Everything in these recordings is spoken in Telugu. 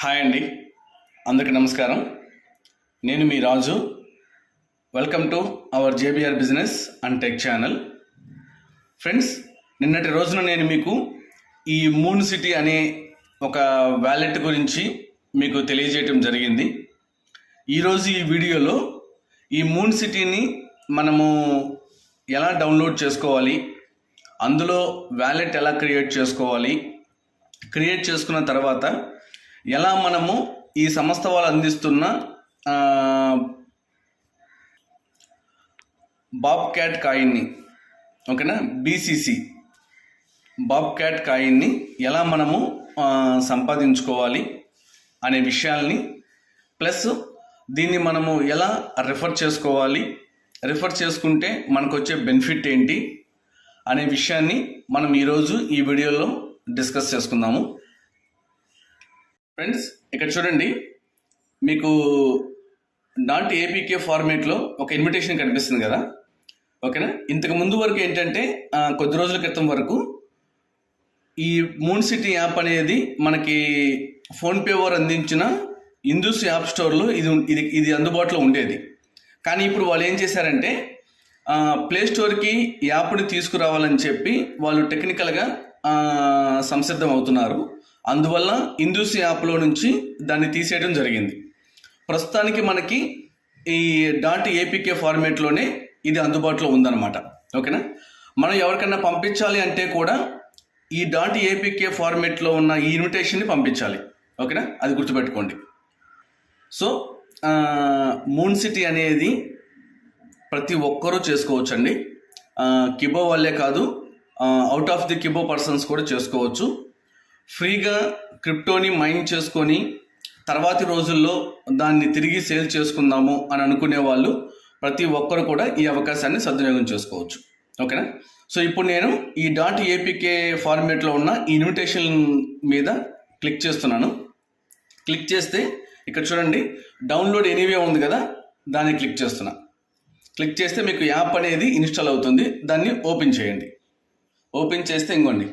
హాయ్ అండి. అందరికీ నమస్కారం. నేను మీ Raju. Welcome to our JBR business and tech channel friends నిన్నటి రోజున నేను మీకు ఈ మూన్ సిటీ అనే ఒక వ్యాలెట్ గురించి మీకు తెలియజేయటం జరిగింది. ఈరోజు ఈ వీడియోలో ఈ మూన్ సిటీని మనము ఎలా డౌన్లోడ్ చేసుకోవాలి అందులో వ్యాలెట్ ఎలా క్రియేట్ చేసుకోవాలి క్రియేట్ చేసుకున్న తర్వాత ఎలా మనము ఈ సంస్థ వాళ్ళు అందిస్తున్న బాబ్ క్యాట్ కాయిన్ని ఓకేనా? బీసీసీ బాబ్ క్యాట్ కాయిన్ని ఎలా మనము సంపాదించుకోవాలి అనే విషయాల్ని ప్లస్ దీన్ని మనము ఎలా రిఫర్ చేసుకోవాలి రిఫర్ చేసుకుంటే మనకు వచ్చే బెనిఫిట్ ఏంటి అనే విషయాన్ని మనం ఈరోజు ఈ వీడియోలో డిస్కస్ చేసుకుందాము. ఫ్రెండ్స్ ఇక్కడ చూడండి. మీకు డాట్ ఏపీకే ఫార్మేట్లో ఒక ఇన్విటేషన్ కనిపిస్తుంది కదా. ఓకేనా? ఇంతకు ముందు వరకు ఏంటంటే కొద్ది రోజుల క్రితం వరకు ఈ మూన్ సిటీ యాప్ అనేది మనకి ఫోన్పే వారు అందించిన ఇందూస్ యాప్ స్టోర్లో ఇది ఇది ఇది అందుబాటులో ఉండేది. కానీ ఇప్పుడు వాళ్ళు ఏం చేశారంటే ప్లే స్టోర్కి యాప్ని తీసుకురావాలని చెప్పి వాళ్ళు టెక్నికల్గా సంసిద్ధం అవుతున్నారు. అందువల్ల ఇందూసి యాప్లో నుంచి దాన్ని తీసేయడం జరిగింది. ప్రస్తుతానికి మనకి ఈ డాట్ ఏపీకే ఫార్మేట్లోనే ఇది అందుబాటులో ఉందన్నమాట. ఓకేనా? మనం ఎవరికైనా పంపించాలి అంటే కూడా ఈ డాట్ ఏపీకే ఫార్మేట్లో ఉన్న ఈ ఇన్విటేషన్ని పంపించాలి. ఓకేనా? అది గుర్తుపెట్టుకోండి. సో మూన్ సిటీ అనేది ప్రతి ఒక్కరూ చేసుకోవచ్చండి. కిబో వాళ్ళే కాదు out of the Kibo persons కూడా చేసుకోవచ్చు. ఫ్రీగా క్రిప్టోని మైండ్ చేసుకొని తర్వాతి రోజుల్లో దాన్ని తిరిగి సేల్ చేసుకుందాము అని అనుకునే వాళ్ళు ప్రతి ఒక్కరు కూడా ఈ అవకాశాన్ని సద్వినియోగం చేసుకోవచ్చు. ఓకేనా? సో ఇప్పుడు నేను ఈ డాట్ ఏపీకే ఫార్మేట్లో ఉన్న ఈ ఇన్విటేషన్ మీద క్లిక్ చేస్తున్నాను. క్లిక్ చేస్తే ఇక్కడ చూడండి డౌన్లోడ్ ఎనీవే ఉంది కదా దాన్ని క్లిక్ చేస్తున్నా. క్లిక్ చేస్తే మీకు యాప్ అనేది ఇన్స్టాల్ అవుతుంది. దాన్ని ఓపెన్ చేయండి. ఓపెన్ చేస్తే ఇంకోండి.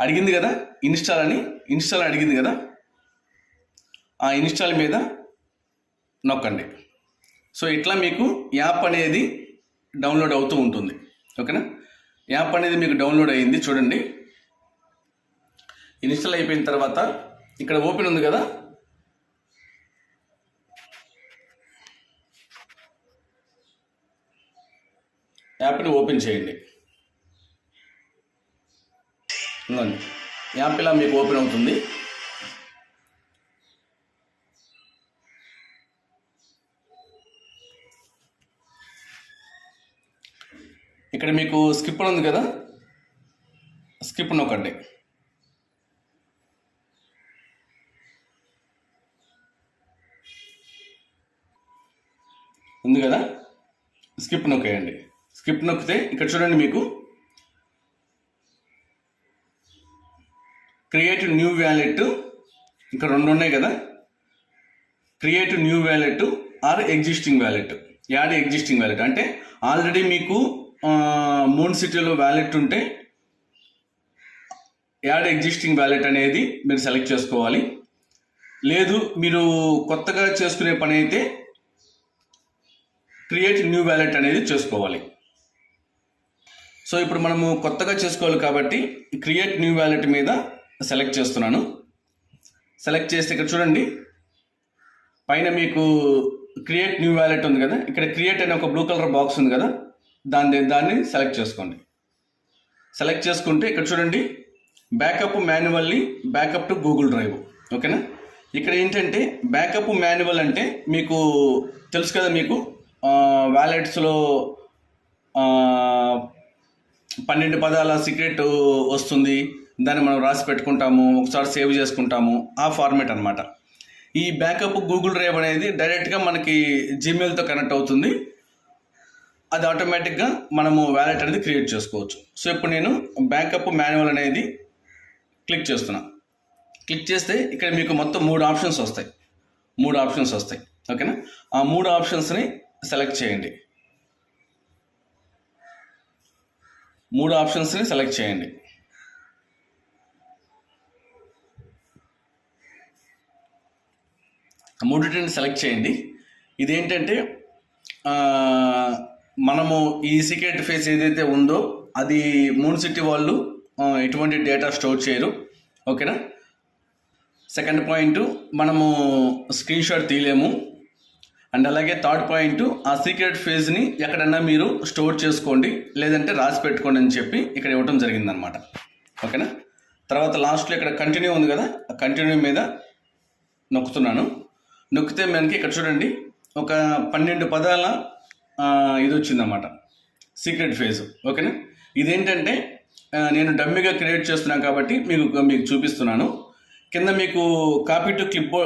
అడిగింది కదా ఇన్స్టాల్ అని ఇన్స్టాల్ అడిగింది కదా ఆ ఇన్స్టాల్ మీద నొక్కండి. సో ఇట్లా మీకు యాప్ అనేది డౌన్లోడ్ అవుతూ ఉంటుంది. ఓకేనా? యాప్ అనేది మీకు డౌన్లోడ్ అయ్యింది చూడండి. ఇన్స్టాల్ అయిపోయిన తర్వాత ఇక్కడ ఓపెన్ ఉంది కదా? యాప్ని ఓపెన్ చేయండి. ఇదిగోండి యాప్ ఇలా మీకు ఓపెన్ అవుతుంది. ఇక్కడ మీకు స్కిప్ అని ఉంది కదా? స్కిప్ నొక్కండి ఉంది కదా? స్కిప్ నొక్కేయండి. స్కిప్ నొక్కితే ఇక్కడ చూడండి మీకు క్రియేట్ న్యూ వ్యాలెట్ ఇక్కడ రెండు ఉన్నాయి కదా. Create new wallet or existing wallet. Add existing wallet. అంటే ఆల్రెడీ మీకు మూన్ సిటీలో వ్యాలెట్ ఉంటే యాడ్ ఎగ్జిస్టింగ్ వ్యాలెట్ అనేది మీరు సెలెక్ట్ చేసుకోవాలి. లేదు మీరు కొత్తగా చేసుకునే పని అయితే క్రియేట్ న్యూ వ్యాలెట్ అనేది చేసుకోవాలి. సో ఇప్పుడు మనము కొత్తగా చేసుకోవాలి కాబట్టి క్రియేట్ న్యూ వ్యాలెట్ మీద సెలెక్ట్ చేస్తున్నాను. సెలెక్ట్ చేస్తే ఇక్కడ చూడండి. పైన మీకు క్రియేట్ న్యూ వ్యాలెట్ ఉంది కదా? ఇక్కడ క్రియేట్ అనే ఒక బ్లూ కలర్ బాక్స్ ఉంది కదా? దాన్ని దాన్ని సెలెక్ట్ చేసుకోండి. సెలెక్ట్ చేసుకుంటే ఇక్కడ చూడండి. Backup manually backup to Google drive. ఓకేనా? ఇక్కడ ఏంటంటే బ్యాకప్ మాన్యువల్ అంటే మీకు తెలుసు కదా మీకు వ్యాలెట్స్లో పన్నెండు పదాల సీక్రెట్ వస్తుంది. దాన్ని మనం రాసి పెట్టుకుంటాము ఒకసారి సేవ్ చేసుకుంటాము ఆ ఫార్మేట్ అనమాట ఈ బ్యాకప్ గూగుల్ డ్రైవ్ అనేది డైరెక్ట్గా మనకి జీమెయిల్తో కనెక్ట్ అవుతుంది. అది ఆటోమేటిక్గా మనము వ్యాలెట్ అనేది క్రియేట్ చేసుకోవచ్చు. సో ఇప్పుడు నేను బ్యాకప్ మాన్యువల్ అనేది క్లిక్ చేస్తున్నా. క్లిక్ చేస్తే ఇక్కడ మీకు మొత్తం మూడు ఆప్షన్స్ వస్తాయి. మూడు ఆప్షన్స్ వస్తాయి. ఓకేనా? ఆ మూడు ఆప్షన్స్ని సెలెక్ట్ చేయండి. మూడు ఆప్షన్స్ని సెలెక్ట్ చేయండి. మూడింటిని సెలెక్ట్ చేయండి. ఇదేంటంటే మనము ఈ సీక్రెట్ ఫేస్ ఏదైతే ఉందో అది మూన్ సిటీ వాళ్ళు ఎటువంటి డేటా స్టోర్ చేయరు. ఓకేనా? సెకండ్ పాయింట్ మనము స్క్రీన్ షాట్ తీయలేము. అండ్ అలాగే థర్డ్ పాయింట్ ఆ సీక్రెట్ ఫేజ్ని ఎక్కడన్నా మీరు స్టోర్ చేసుకోండి. లేదంటే రాసి పెట్టుకోండి అని చెప్పి ఇక్కడ ఇవ్వటం జరిగిందనమాట. ఓకేనా? తర్వాత లాస్ట్లో ఇక్కడ కంటిన్యూ ఉంది కదా? ఆ కంటిన్యూ మీద నొక్కుతున్నాను. నొక్కితే మనకి ఇక్కడ చూడండి ఒక పన్నెండు పదాల ఇది వచ్చిందన్నమాట సీక్రెట్ ఫేజ్ ఓకేనా ఇదేంటంటే నేను డమ్మీగా క్రియేట్ చేస్తున్నాను కాబట్టి మీకు మీకు చూపిస్తున్నాను. కింద మీకు copy to clip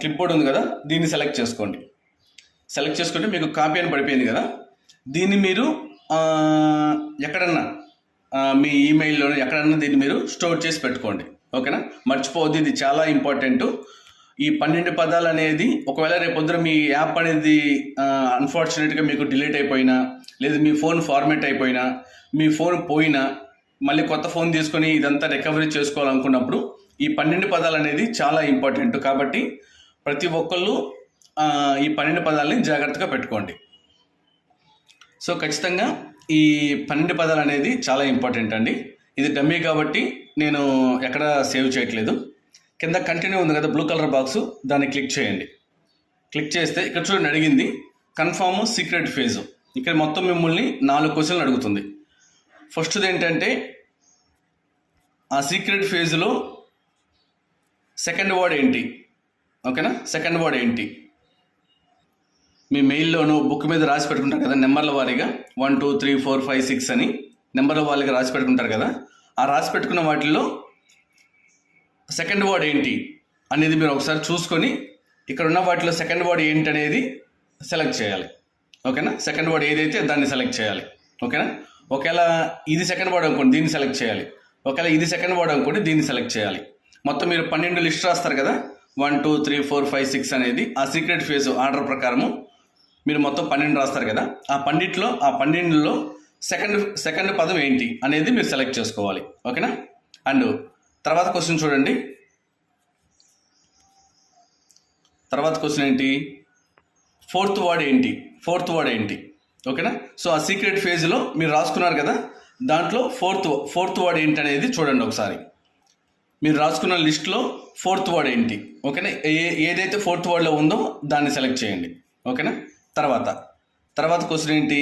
clipboard ఉంది కదా దీన్ని సెలెక్ట్ చేసుకోండి. సెలెక్ట్ చేసుకుంటే మీకు కాపీ అని పడిపోయింది కదా. దీన్ని మీరు ఎక్కడన్నా మీ ఈమెయిల్లోనే ఎక్కడన్నా దీన్ని మీరు స్టోర్ చేసి పెట్టుకోండి ఓకేనా మర్చిపోవద్దు ఇది చాలా ఇంపార్టెంట్ ఈ పన్నెండు పదాలు అనేది ఒకవేళ రేపొద్దున మీ యాప్ అనేది అన్ఫార్చునేట్గా మీకు డిలీట్ అయిపోయినా లేదా మీ ఫోన్ ఫార్మేట్ అయిపోయినా మీ ఫోన్ పోయినా మళ్ళీ కొత్త ఫోన్ తీసుకొని ఇదంతా రికవరీ చేసుకోవాలనుకున్నప్పుడు ఈ పన్నెండు పదాలు అనేది చాలా ఇంపార్టెంట్. కాబట్టి ప్రతి ఒక్కళ్ళు ఈ పన్నెండు పదాలని జాగ్రత్తగా పెట్టుకోండి. సో ఖచ్చితంగా ఈ పన్నెండు పదాలు అనేది చాలా ఇంపార్టెంట్ అండి. ఇది డమ్మీ కాబట్టి నేను ఎక్కడ సేవ్ చేయట్లేదు. కింద కంటిన్యూ ఉంది కదా బ్లూ కలర్ బాక్స్ దాన్ని క్లిక్ చేయండి. క్లిక్ చేస్తే ఇక్కడ చూడండి అడిగింది కన్ఫామ్ సీక్రెట్ ఫేజ్ ఇక్కడ మొత్తం మిమ్మల్ని నాలుగు క్వశ్చన్లు అడుగుతుంది. ఫస్ట్ది ఏంటంటే ఆ సీక్రెట్ ఫేజ్లో సెకండ్ వర్డ్ ఏంటి? ఓకేనా సెకండ్ వర్డ్ ఏంటి? మీ మెయిల్లోనూ బుక్ మీద రాసి పెట్టుకుంటారు కదా నెంబర్ల వారీగా. One two three four five six అని. నెంబర్ల వారీగా రాసి పెట్టుకుంటారు కదా. ఆ రాసి పెట్టుకున్న వాటిల్లో సెకండ్ వర్డ్ ఏంటి అనేది మీరు ఒకసారి చూసుకొని ఇక్కడ ఉన్న వాటిలో సెకండ్ వర్డ్ ఏంటి అనేది సెలెక్ట్ చేయాలి. ఓకేనా? సెకండ్ వర్డ్ ఏదైతే దాన్ని సెలెక్ట్ చేయాలి. ఓకేనా? ఒకవేళ ఇది సెకండ్ వర్డ్ అనుకోండి దీన్ని సెలెక్ట్ చేయాలి. ఒకవేళ ఇది సెకండ్ వర్డ్ అనుకోండి దీన్ని సెలెక్ట్ చేయాలి. మొత్తం మీరు పన్నెండు లిస్ట్ రాస్తారు కదా? One two three four five six అనేది ఆ సీక్రెట్ ఫేజ్ ఆర్డర్ ప్రకారము మీరు మొత్తం పన్నెండు రాస్తారు కదా? ఆ పన్నెండులో ఆ పన్నెండులో సెకండ్ సెకండ్ పదం ఏంటి అనేది మీరు సెలెక్ట్ చేసుకోవాలి. ఓకేనా? అండ్ తర్వాత క్వశ్చన్ చూడండి. తర్వాత క్వశ్చన్ ఏంటి? ఫోర్త్ వర్డ్ ఏంటి? ఫోర్త్ వర్డ్ ఏంటి? ఓకేనా సో ఆ సీక్రెట్ ఫేజ్లో మీరు రాసుకున్నారు కదా? దాంట్లో ఫోర్త్ ఫోర్త్ వర్డ్ ఏంటి అనేది చూడండి ఒకసారి. మీరు రాసుకున్న లిస్ట్లో ఫోర్త్ వర్డ్ ఏంటి? ఓకేనా ఏ ఏదైతే ఫోర్త్ వర్డ్లో ఉందో దాన్ని సెలెక్ట్ చేయండి. ఓకేనా తర్వాత తర్వాత క్వశ్చన్ ఏంటి?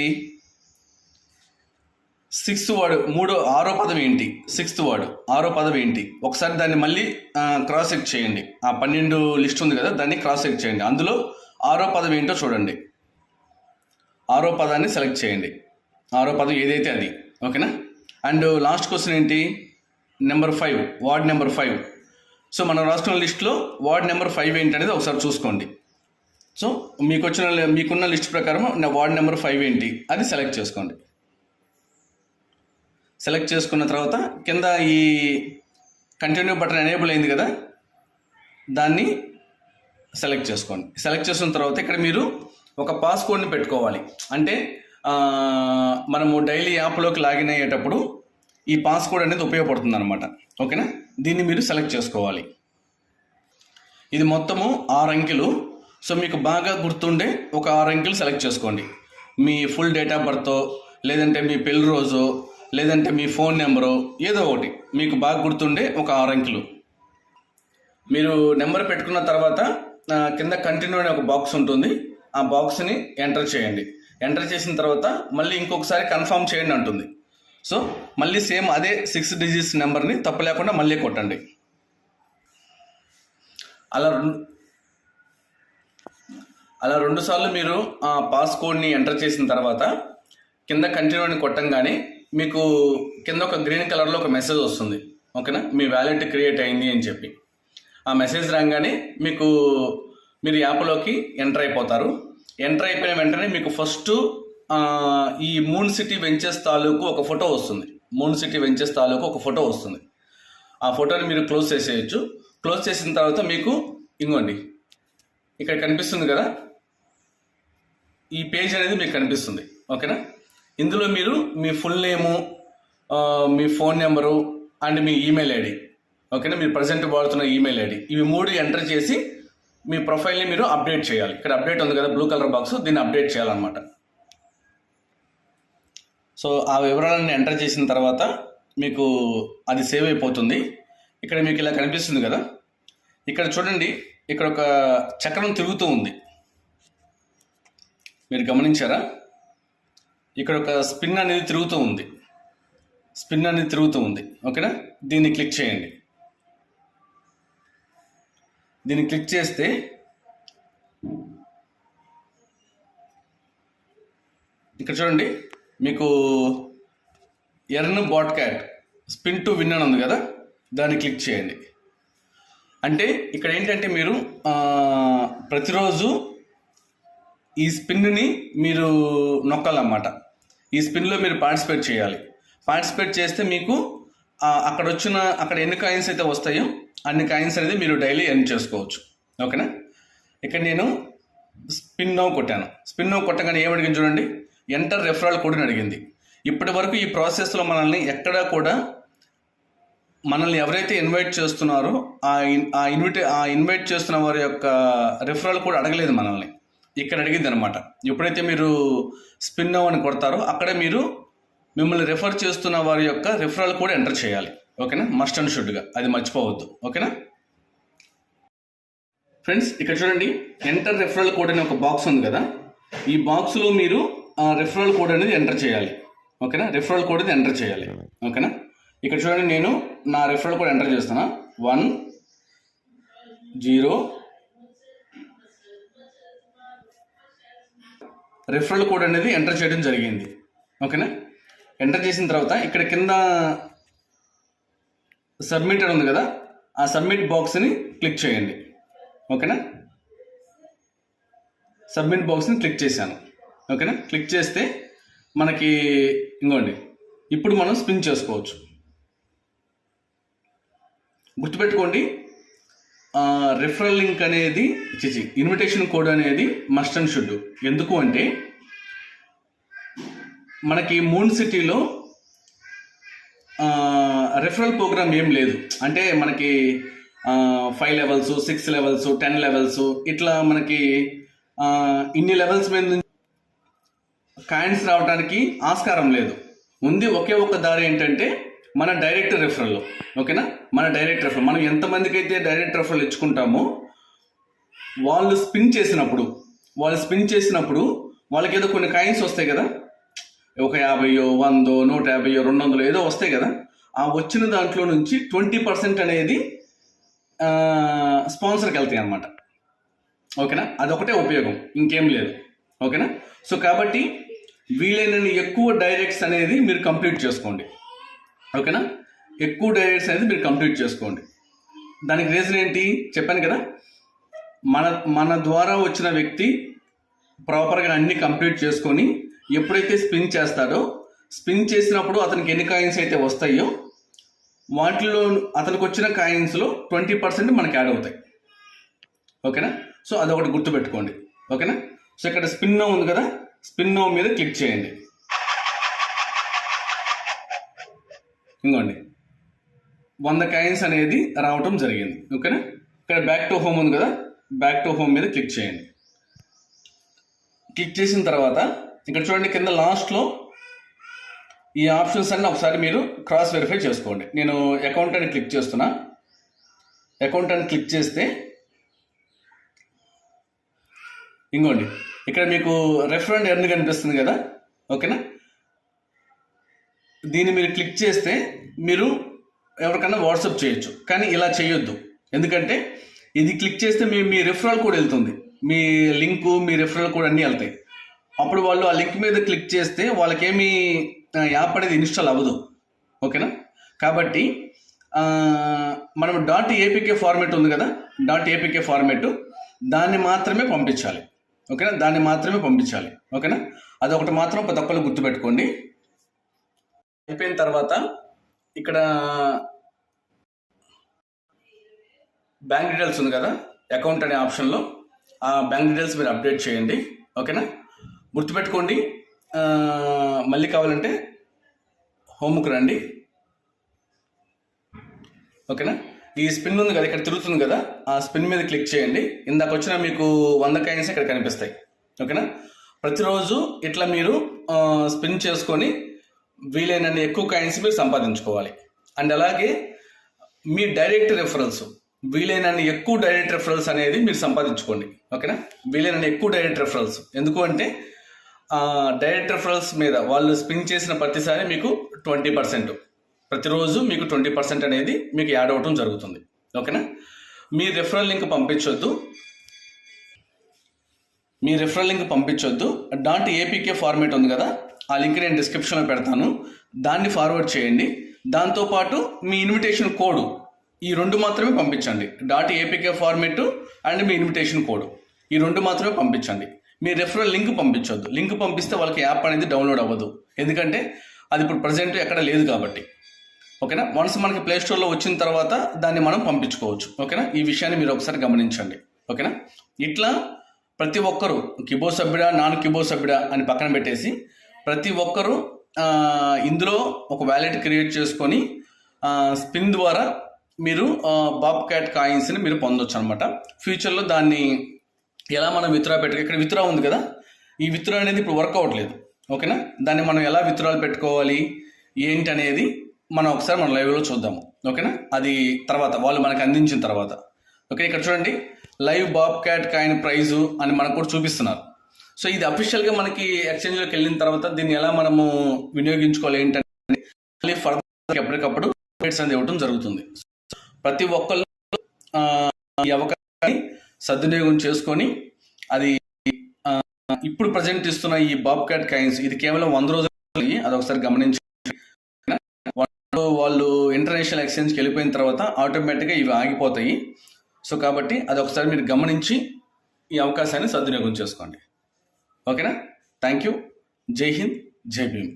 సిక్స్త్ వర్డ్ మూడో ఆరో పదం ఏంటి? సిక్స్త్ వర్డ్ ఆరో పదం ఏంటి? ఒకసారి దాన్ని మళ్ళీ క్రాస్ చెక్ చేయండి. ఆ పన్నెండు లిస్ట్ ఉంది కదా దాన్ని క్రాస్ చెక్ చేయండి. అందులో ఆరో పదం ఏంటో చూడండి. ఆరో పదాన్ని సెలెక్ట్ చేయండి. ఆరో పదం ఏదైతే అది ఓకేనా? అండ్ లాస్ట్ క్వశ్చన్ ఏంటి? Number five word number five so మనం రాసుకున్న లిస్ట్లో వార్డ్ నెంబర్ ఫైవ్ ఏంటి అనేది ఒకసారి చూసుకోండి. సో మీకు వచ్చిన మీకున్న లిస్ట్ ప్రకారం నా వార్డ్ నెంబర్ ఫైవ్ ఏంటి? అది సెలెక్ట్ చేసుకోండి. సెలెక్ట్ చేసుకున్న తర్వాత కింద ఈ కంటిన్యూ బటన్ ఎనేబుల్ అయింది కదా దాన్ని సెలెక్ట్ చేసుకోండి. సెలెక్ట్ చేసుకున్న తర్వాత ఇక్కడ మీరు ఒక పాస్కోడ్ని పెట్టుకోవాలి. అంటే మనము డైలీ యాప్లోకి లాగిన్ అయ్యేటప్పుడు ఈ పాస్కోడ్ అనేది ఉపయోగపడుతుంది అనమాట ఓకేనా? దీన్ని మీరు సెలెక్ట్ చేసుకోవాలి. ఇది మొత్తము ఆరు అంకెలు. సో మీకు బాగా గుర్తుండే ఒక ఆరు అంకెలు సెలెక్ట్ చేసుకోండి. మీ ఫుల్ డేట్ ఆఫ్ బర్త్ లేదంటే మీ పెళ్ళి రోజు లేదంటే మీ ఫోన్ నెంబరు ఏదో ఒకటి. మీకు బాగా గుర్తుండే ఒక ఆరు అంకెలు. మీరు నెంబర్ పెట్టుకున్న తర్వాత కింద కంటిన్యూ అనే ఒక బాక్స్ ఉంటుంది. ఆ బాక్స్ని ఎంటర్ చేయండి. ఎంటర్ చేసిన తర్వాత మళ్ళీ ఇంకొకసారి కన్ఫర్మ్ చేయండి అంటుంది. సో మళ్ళీ సేమ్ అదే సిక్స్ డిజిట్స్ నెంబర్ని తప్పు లేకుండా మళ్ళీ కొట్టండి. అలా అలా రెండుసార్లు మీరు ఆ పాస్ కోడ్ని ఎంటర్ చేసిన తర్వాత కింద కంటిన్యూ అని కొట్టంగానే మీకు కింద ఒక గ్రీన్ కలర్లో ఒక మెసేజ్ వస్తుంది. ఓకేనా? మీ వ్యాలెట్ క్రియేట్ అయింది అని చెప్పి. ఆ మెసేజ్ రాగానే మీకు మీరు యాప్లోకి ఎంటర్ అయిపోతారు. ఎంటర్ అయిపోయిన వెంటనే మీకు ఫస్ట్ ఈ మూన్ సిటీ వెంచర్స్ తాలూకు ఒక ఫోటో వస్తుంది. మూన్ సిటీ వెంచర్స్ తాలూకు ఒక ఫోటో వస్తుంది. ఆ ఫోటోని మీరు క్లోజ్ చేసేయచ్చు. క్లోజ్ చేసిన తర్వాత మీకు ఇంకోండి ఇక్కడ కనిపిస్తుంది కదా? ఈ పేజ్ అనేది మీకు కనిపిస్తుంది. ఓకేనా? ఇందులో మీరు మీ ఫుల్ నేము మీ ఫోన్ నెంబరు అండ్ మీ ఈమెయిల్ ఐడి ఓకేనా మీరు ప్రజెంట్ వాడుతున్న ఈమెయిల్ ఐడి ఇవి మూడు ఎంటర్ చేసి మీ ప్రొఫైల్ని మీరు అప్డేట్ చేయాలి. ఇక్కడ అప్డేట్ ఉంది కదా బ్లూ కలర్ బాక్స్ దీన్ని అప్డేట్ చేయాలన్నమాట. సో ఆ వివరాలను ఎంటర్ చేసిన తర్వాత మీకు అది సేవ్ అయిపోతుంది. ఇక్కడ మీకు ఇలా కనిపిస్తుంది కదా? ఇక్కడ చూడండి ఇక్కడ ఒక చక్రం తిరుగుతూ ఉంది. మీరు గమనించారా? ఇక్కడ ఒక స్పిన్ అనేది తిరుగుతూ ఉంది. స్పిన్ అనేది తిరుగుతూ ఉంది. ఓకేనా? దీన్ని క్లిక్ చేయండి. దీన్ని క్లిక్ చేస్తే ఇక్కడ చూడండి మీకు earn bot cat spin to win అని ఉంది కదా? దాన్ని క్లిక్ చేయండి. అంటే ఇక్కడ ఏంటంటే మీరు ప్రతిరోజు ఈ స్పిన్ని మీరు నొక్కాలన్నమాట. ఈ స్పిన్లో మీరు పార్టిసిపేట్ చేయాలి. పార్టిసిపేట్ చేస్తే మీకు అక్కడ వచ్చిన అక్కడ ఎన్ని కాయిన్స్ అయితే వస్తాయో అన్ని కాయిన్స్ అనేది మీరు డైలీ ఎర్న్ చేసుకోవచ్చు. ఓకేనా? ఇక్కడ నేను స్పిన్ నో కొట్టాను. స్పిన్ నో కొట్టగానే ఏమడిగింది చూడండి. ఎంటర్ రెఫరల్ కోడ్ని అడిగింది. ఇప్పటి వరకు ఈ ప్రాసెస్లో మనల్ని ఎక్కడా కూడా మనల్ని ఎవరైతే ఇన్వైట్ చేస్తున్నారో ఆ ఇన్- ఆ ఇన్విటే ఆ ఇన్వైట్ చేస్తున్న వారి యొక్క రెఫరల్ కూడా అడగలేదు మనల్ని. ఇక్కడ అడిగింది అనమాట ఎప్పుడైతే మీరు స్పిన్ అని కొడతారో అక్కడే మీరు మిమ్మల్ని రెఫర్ చేస్తున్న వారి యొక్క రెఫరల్ కూడా ఎంటర్ చేయాలి. ఓకేనా? మస్ట్ అండ్ షుడ్గా అది మర్చిపోవద్దు. ఓకేనా? ఫ్రెండ్స్ ఇక్కడ చూడండి. ఎంటర్ రెఫరల్ కోడ్ అనే ఒక బాక్స్ ఉంది కదా. ఈ బాక్స్లో మీరు ఆ రెఫరల్ కోడ్ అనేది ఎంటర్ చేయాలి. ఓకేనా? రెఫరల్ కోడ్ అనేది ఎంటర్ చేయాలి. ఓకేనా? ఇక్కడ చూడండి నేను నా రెఫరల్ కోడ్ ఎంటర్ చేస్తున్నా. వన్ జీరో రెఫరల్ కోడ్ అనేది ఎంటర్ చేయడం జరిగింది. ఓకేనా? ఎంటర్ చేసిన తర్వాత ఇక్కడ కింద సబ్మిట్ అని ఉంది కదా ఆ సబ్మిట్ బాక్స్ని క్లిక్ చేయండి. ఓకేనా? సబ్మిట్ బాక్స్ని క్లిక్ చేశాను. ఓకేనా? క్లిక్ చేస్తే మనకి ఇంకోండి ఇప్పుడు మనం స్పిన్ చేసుకోవచ్చు. గుర్తుపెట్టుకోండి రిఫరల్ లింక్ అనేది చిచి ఇన్విటేషన్ కోడ్ అనేది మస్ట్ అండ్ షుడ్ ఎందుకు అంటే మనకి మూన్ సిటీలో రెఫరల్ ప్రోగ్రామ్ ఏం లేదు. అంటే మనకి five levels six levels ten levels ఇట్లా మనకి ఇన్ని లెవెల్స్ మీద కాయిన్స్ రావడానికి ఆస్కారం లేదు. ఉంది ఒకే ఒక్క దారి ఏంటంటే మన డైరెక్ట్ రెఫరల్ ఓకేనా? మన డైరెక్ట్ రెఫరల్ మనం ఎంతమందికి అయితే డైరెక్ట్ రెఫరల్ ఇచ్చుకుంటామో వాళ్ళు స్పిన్ చేసినప్పుడు వాళ్ళు స్పిన్ చేసినప్పుడు వాళ్ళకి ఏదో కొన్ని కాయిన్స్ వస్తాయి కదా? ఒక యాభైయో వందో నూట యాభైయో రెండు వందలు ఏదో వస్తాయి కదా? ఆ వచ్చిన దాంట్లో నుంచి ట్వంటీ పర్సెంట్ అనేది స్పాన్సర్కి వెళ్తాయి అనమాట ఓకేనా? అదొకటే ఉపయోగం. ఇంకేం లేదు. ఓకేనా? సో కాబట్టి వీలైనన్ని ఎక్కువ డైరెక్ట్స్ అనేది మీరు కంప్లీట్ చేసుకోండి. ఓకేనా? ఎక్కువ డైరెక్ట్స్ అనేది మీరు కంప్లీట్ చేసుకోండి. దానికి రీజన్ ఏంటి? చెప్పాను కదా? మన మన ద్వారా వచ్చిన వ్యక్తి ప్రాపర్గా అన్ని కంప్లీట్ చేసుకొని ఎప్పుడైతే స్పిన్ చేస్తాడో స్పిన్ చేసినప్పుడు అతనికి ఎన్ని కాయిన్స్ అయితే వస్తాయో వాటిలో అతనికి వచ్చిన కాయిన్స్లో ట్వంటీ పర్సెంట్ మనకి యాడ్ అవుతాయి. ఓకేనా? సో అదొకటి గుర్తుపెట్టుకోండి. ఓకేనా? సో ఇక్కడ స్పిన్ నో ఉంది కదా? స్పిన్ నో మీద క్లిక్ చేయండి. ఇంకోండి. వంద కాయిన్స్ అనేది రావటం జరిగింది. ఓకేనా? ఇక్కడ బ్యాక్ టు హోమ్ ఉంది కదా? బ్యాక్ టు హోమ్ మీద క్లిక్ చేయండి. క్లిక్ చేసిన తర్వాత ఇక్కడ చూడండి కింద లాస్ట్లో ఈ ఆప్షన్స్ అన్నీ ఒకసారి మీరు క్రాస్ వెరిఫై చేసుకోండి. నేను అకౌంట్ అని క్లిక్ చేస్తున్నా. అకౌంట్ అని క్లిక్ చేస్తే ఇంకోండి. ఇక్కడ మీకు రెఫరెంట్ ఎర్న్ కనిపిస్తుంది కదా? ఓకేనా? దీన్ని మీరు క్లిక్ చేస్తే మీరు ఎవరికన్నా వాట్సాప్ చేయొచ్చు. కానీ ఇలా చేయొద్దు. ఎందుకంటే ఇది క్లిక్ చేస్తే మీ మీ రెఫరల్ కూడా వెళ్తుంది. మీ లింకు మీ రెఫరల్ కూడా అన్నీ వెళ్తాయి. అప్పుడు వాళ్ళు ఆ లింక్ మీద క్లిక్ చేస్తే వాళ్ళకేమి యాప్ అనేది ఇన్స్టాల్ అవ్వదు. ఓకేనా? కాబట్టి మనం డాట్ ఏపీకే ఫార్మేట్ ఉంది కదా? డాట్ ఏపీకే ఫార్మేట్ దాన్ని మాత్రమే పంపించాలి. ఓకేనా? దాన్ని మాత్రమే పంపించాలి. ఓకేనా? అదొకటి మాత్రం ప్రతి ఒక్కరు గుర్తుపెట్టుకోండి. అయిపోయిన తర్వాత ఇక్కడ బ్యాంక్ డీటెయిల్స్ ఉంది కదా అకౌంట్ అనే ఆప్షన్లో ఆ బ్యాంక్ డీటెయిల్స్ మీరు అప్డేట్ చేయండి ఓకేనా? గుర్తుపెట్టుకోండి మళ్ళీ కావాలంటే హోమ్కి రండి. ఓకేనా? ఈ స్పిన్ ఉంది కదా ఇక్కడ తిరుగుతుంది కదా ఆ స్పిన్ మీద క్లిక్ చేయండి. ఇందాక వచ్చిన మీకు వంద కాయిన్స్ ఇక్కడ కనిపిస్తాయి ఓకేనా? ప్రతిరోజు ఇట్లా మీరు స్పిన్ చేసుకొని వీలైనన్ని ఎక్కువ కాయిన్స్ మీరు సంపాదించుకోవాలి. అండ్ అలాగే మీ డైరెక్ట్ రెఫరల్స్ వీలైనన్ని ఎక్కువ డైరెక్ట్ రెఫరల్స్ అనేది మీరు సంపాదించుకోండి. ఓకేనా వీలైనన్ని ఎక్కువ డైరెక్ట్ రెఫరల్స్ ఎందుకు అంటే డైరెక్ట్ రెఫరల్స్ మీద వాళ్ళు స్పిన్ చేసిన ప్రతిసారి మీకు ట్వంటీ పర్సెంట్ ప్రతిరోజు మీకు ట్వంటీ పర్సెంట్ అనేది మీకు యాడ్ అవ్వటం జరుగుతుంది. ఓకేనా మీ రెఫరల్ లింక్ పంపించొద్దు. మీ రెఫరల్ లింక్ పంపించొద్దు. డాట్ ఏపీకే ఫార్మేట్ ఉంది కదా? ఆ లింక్ నేను డిస్క్రిప్షన్లో పెడతాను. దాన్ని ఫార్వర్డ్ చేయండి. దాంతోపాటు మీ ఇన్విటేషన్ కోడ్ ఈ రెండు మాత్రమే పంపించండి. డాట్ ఏపీకే ఫార్మేట్ అండ్ మీ ఇన్విటేషన్ కోడ్ ఈ రెండు మాత్రమే పంపించండి. మీ రెఫరల్ లింక్ పంపించొద్దు. లింక్ పంపిస్తే వాళ్ళకి యాప్ అనేది డౌన్లోడ్ అవ్వదు. ఎందుకంటే అది ఇప్పుడు ప్రజెంట్ ఎక్కడ లేదు కాబట్టి. ఓకేనా? వన్స్ మనకి ప్లే స్టోర్లో వచ్చిన తర్వాత దాన్ని మనం పంపించుకోవచ్చు. ఓకేనా? ఈ విషయాన్ని మీరు ఒకసారి గమనించండి. ఓకేనా? ఇట్లా ప్రతి ఒక్కరూ కిబో సభ్యుడా నాన్ కిబో సభ్యుడా అని పక్కన పెట్టేసి ప్రతి ఒక్కరూ ఇందులో ఒక వ్యాలెట్ క్రియేట్ చేసుకొని స్పిన్ ద్వారా మీరు బాబ్ క్యాట్ కాయిన్స్ని మీరు పొందొచ్చు అనమాట ఫ్యూచర్లో దాన్ని ఎలా మనం విత్డ్రా పెట్టుకో ఇక్కడ విత్డ్రా ఉంది కదా? ఈ విత్డ్రా అనేది ఇప్పుడు వర్క్ అవ్వట్లేదు ఓకేనా? దాన్ని మనం ఎలా విత్డ్రాలు పెట్టుకోవాలి? ఏంటి అనేది మనం ఒకసారి మన లైవ్లో చూద్దాము. ఓకేనా? అది తర్వాత వాళ్ళు మనకు అందించిన తర్వాత. ఓకే ఇక్కడ చూడండి. Live bob cat coin prize అని మనకు కూడా చూపిస్తున్నారు. సో ఇది అఫీషియల్గా మనకి ఎక్స్చేంజ్లోకి వెళ్ళిన తర్వాత దీన్ని ఎలా మనము వినియోగించుకోవాలి ఏంటంటే మళ్ళీ ఫర్దర్ ఎప్పటికప్పుడు అప్డేట్స్ అనేది ఇవ్వడం జరుగుతుంది. ప్రతి ఒక్కళ్ళు ఈ అవకాశాన్ని సద్వినియోగం చేసుకొని అది ఇప్పుడు ప్రజెంట్ ఇస్తున్న ఈ బాబ్ క్యాట్ కాయిన్స్ ఇది కేవలం వంద రోజులు అది ఒకసారి గమనించి. వాళ్ళు ఇంటర్నేషనల్ ఎక్స్చేంజ్కి వెళ్ళిపోయిన తర్వాత ఆటోమేటిక్గా ఇవి ఆగిపోతాయి. సో కాబట్టి అది ఒకసారి మీరు గమనించి ఈ అవకాశాన్ని సద్వినియోగం చేసుకోండి. ఓకేనా? థ్యాంక్ యూ జై హింద్ జై భీమ్.